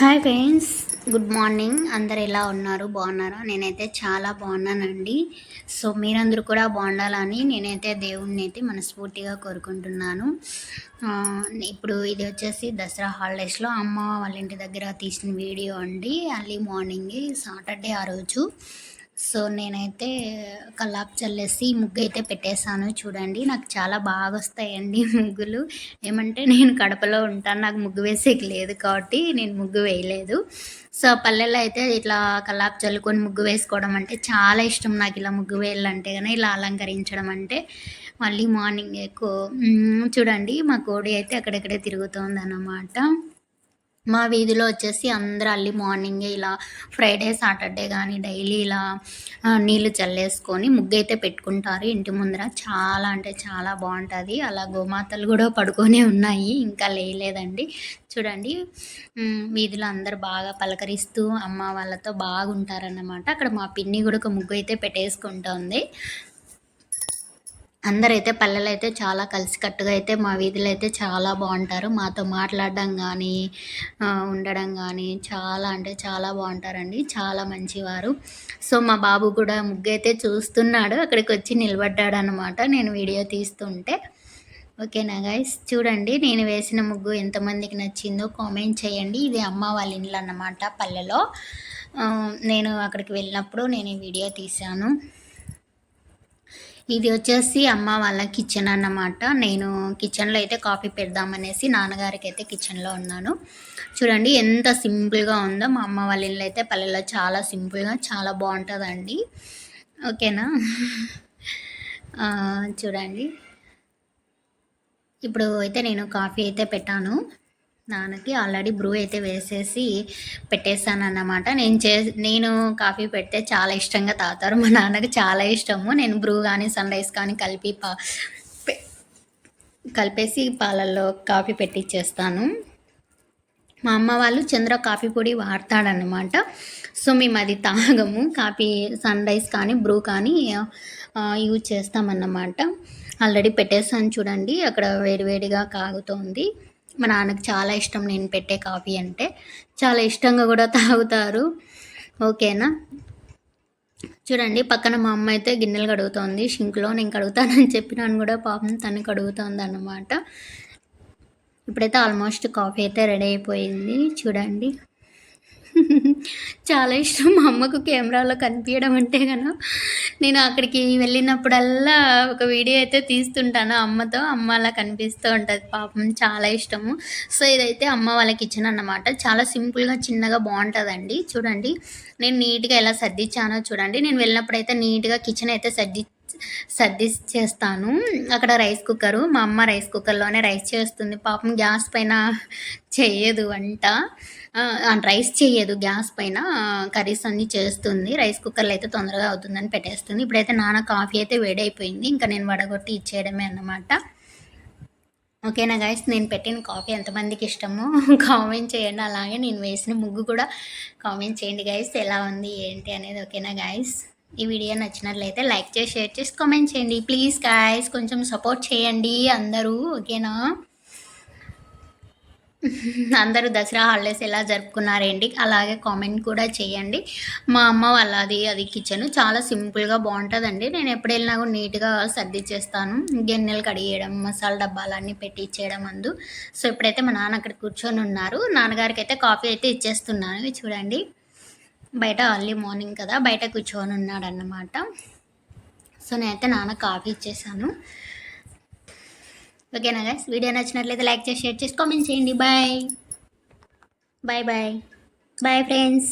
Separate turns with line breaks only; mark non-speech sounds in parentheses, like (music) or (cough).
Hi friends good morning. అందరు ఎలా ఉన్నారు? బాగున్నారా? నేనైతే చాలా బాగున్నానండి. సో మీరందరూ కూడా బాగుండాలని నేనైతే దేవుణ్ణి అయితే మనస్ఫూర్తిగా కోరుకుంటున్నాను. ఇప్పుడు ఇది వచ్చేసి దసరా హాలిడేస్లో అమ్మ వాళ్ళ ఇంటి దగ్గర తీసిన వీడియో అండి. అర్లీ మార్నింగ్ సాటర్డే ఆ రోజు. సో నేనైతే కల్లాపు చల్లేసి ముగ్గు అయితే పెట్టేశాను. చూడండి నాకు చాలా బాగా వస్తాయండి (laughs) ముగ్గులు. ఏమంటే నేను కడపలో ఉంటాను. నాకు ముగ్గు వేసేకి లేదు కాబట్టి నేను ముగ్గు వేయలేదు. సో పల్లెల్లో అయితే ఇట్లా కల్లాపు చల్లుకొని ముగ్గు వేసుకోవడం అంటే చాలా ఇష్టం. నాకు ఇలా ముగ్గు వేయాలంటే కానీ ఇలా అలంకరించడం అంటే మళ్ళీ మార్నింగ్ ఎక్కువ. చూడండి మా కోడి అయితే అక్కడెక్కడే తిరుగుతుంది అన్నమాట మా వీధిలో వచ్చేసి అందరూ అల్లి మార్నింగే ఇలా ఫ్రైడే సాటర్డే కానీ డైలీ ఇలా నీళ్ళు చల్లేసుకొని ముగ్గైతే పెట్టుకుంటారు. ఇంటి ముందర చాలా అంటే చాలా బాగుంటుంది. అలా గోమాతలు కూడా పడుకొనే ఉన్నాయి. ఇంకా లేయలేదండి. చూడండి వీధిలో అందరు బాగా పలకరిస్తూ అమ్మ వాళ్ళతో బాగుంటారన్నమాట. అక్కడ మా పిన్ని కూడా ఒక ముగ్గు అయితే పెట్టేసుకుంటుంది. అందరైతే పల్లెలు అయితే చాలా కలిసికట్టుగా అయితే మా వీధిలో అయితే చాలా బాగుంటారు. మాతో మాట్లాడడం కానీ ఉండడం కానీ చాలా అంటే చాలా బాగుంటారండి. చాలా మంచివారు. సో మా బాబు కూడా ముగ్గు అయితే చూస్తున్నాడు. అక్కడికి వచ్చి నిలబడ్డాడు అనమాట నేను వీడియో తీస్తుంటే. ఓకేనా గైస్? చూడండి నేను వేసిన ముగ్గు ఎంతమందికి నచ్చిందో కామెంట్ చేయండి. ఇది అమ్మ వాళ్ళ ఇంట్లో అన్నమాట పల్లెలో నేను అక్కడికి వెళ్ళినప్పుడు నేను ఈ వీడియో తీశాను. ఇది వచ్చేసి అమ్మ వాళ్ళ కిచెన్ అన్నమాట. నేను కిచెన్లో అయితే కాఫీ పెడదామనేసి నాన్నగారికి అయితే కిచెన్లో ఉన్నాను. చూడండి ఎంత సింపుల్గా ఉందో. మా అమ్మ వాళ్ళ ఇల్లు అయితే పల్లెల్లో చాలా సింపుల్గా చాలా బాగుంటుందండి. ఓకేనా? చూడండి. ఇప్పుడు అయితే నేను కాఫీ అయితే పెట్టాను. నాన్నకి ఆల్రెడీ బ్రూ అయితే వేసేసి పెట్టేస్తాను అన్నమాట నేను చే నేను కాఫీ పెడితే చాలా ఇష్టంగా తాగుతారు. మా నాన్నకి చాలా ఇష్టము. నేను బ్రూ కానీ సన్ రైస్ కానీ కలిపి పా కలిపేసి పాలల్లో కాఫీ పెట్టిచ్చేస్తాను. మా అమ్మ వాళ్ళు చంద్ర కాఫీ పొడి వాడతాడనమాట సో మేము అది తాగము. కాఫీ సన్ రైస్ కానీ బ్రూ కానీ యూజ్ చేస్తామన్నమాట. ఆల్రెడీ పెట్టేస్తాను చూడండి. అక్కడ వేడివేడిగా కాగుతోంది. మా నాన్నకు చాలా ఇష్టం నేను పెట్టే కాఫీ అంటే. చాలా ఇష్టంగా కూడా తాగుతారు. ఓకేనా? చూడండి పక్కన మా అమ్మ అయితే గిన్నెలు కడుగుతోంది. షింక్లో నేను కడుగుతానని చెప్పినాను కూడా పాపం తను కడుగుతోంది అన్నమాట ఇప్పుడైతే ఆల్మోస్ట్ కాఫీ అయితే రెడీ అయిపోయింది. చూడండి. చాలా ఇష్టం. మా అమ్మకు కెమెరాలో కనిపించడం అంటే కనుక నేను అక్కడికి వెళ్ళినప్పుడల్లా ఒక వీడియో అయితే తీస్తుంటాను అమ్మతో. అమ్మ అలా కనిపిస్తూ ఉంటుంది పాపం చాలా ఇష్టము. సో ఇదైతే అమ్మ వాళ్ళకి ఇచ్చిన అన్నమాట. చాలా సింపుల్గా చిన్నగా బాగుంటుందండి. చూడండి. నేను నీట్గా ఎలా సర్దిచ్చానో చూడండి. నేను వెళ్ళినప్పుడైతే నీట్గా కిచెన్ అయితే సర్ది సర్ది చేస్తాను. అక్కడ రైస్ కుక్కరు మా అమ్మ రైస్ కుక్కర్లోనే రైస్ చేస్తుంది. పాపం గ్యాస్ పైన చేయదు వంట. రైస్ చేయదు గ్యాస్ పైన. కర్రీస్ అన్నీ చేస్తుంది. రైస్ కుక్కర్లో అయితే తొందరగా అవుతుందని పెట్టేస్తుంది. ఇప్పుడైతే నాన్న కాఫీ అయితే వేడైపోయింది. ఇంకా నేను వడగొట్టి ఇచ్చేయడమే అన్నమాట. ఓకేనా గైస్ నేను పెట్టిన కాఫీ ఎంతమందికి ఇష్టమో (laughs) కామెంట్ చేయండి. అలాగే నేను వేసిన ముగ్గు కూడా కామెంట్ చేయండి గైస్ ఎలా ఉంది ఏంటి అనేది. ఓకేనా గైస్ ఈ వీడియో నచ్చినట్లయితే లైక్ చేసి షేర్ చేసి కామెంట్ చేయండి. ప్లీజ్ గాయస్ కొంచెం సపోర్ట్ చేయండి అందరూ ఓకేనా? అందరూ దసరా హాలిడేస్ ఎలా జరుపుకున్నారేంటి? అలాగే కామెంట్ కూడా చేయండి. మా అమ్మ వాళ్ళది అది కిచెన్ చాలా సింపుల్గా బాగుంటుందండి. నేను ఎప్పుడు వెళ్ళినా కూడా నీట్గా సర్ది చేస్తాను గిన్నెలు కడిగేయడం మసాలా డబ్బాలన్నీ పెట్టి ఇచ్చేయడం అందు. సో ఇప్పుడైతే మా నాన్న అక్కడ కూర్చొని ఉన్నారు. నాన్నగారికి అయితే కాఫీ అయితే ఇచ్చేస్తున్నాను. చూడండి. బయట అర్లీ మార్నింగ్ కదా బయట కూర్చొని ఉన్నాడు అన్నమాట సో నేనైతే నాన్న కాఫీ ఇచ్చేసాను. ఓకేనా గైస్ వీడియో నచ్చినట్లయితే లైక్ చేసి షేర్ చేసి కామెంట్ చేయండి. Bye bye bye bye friends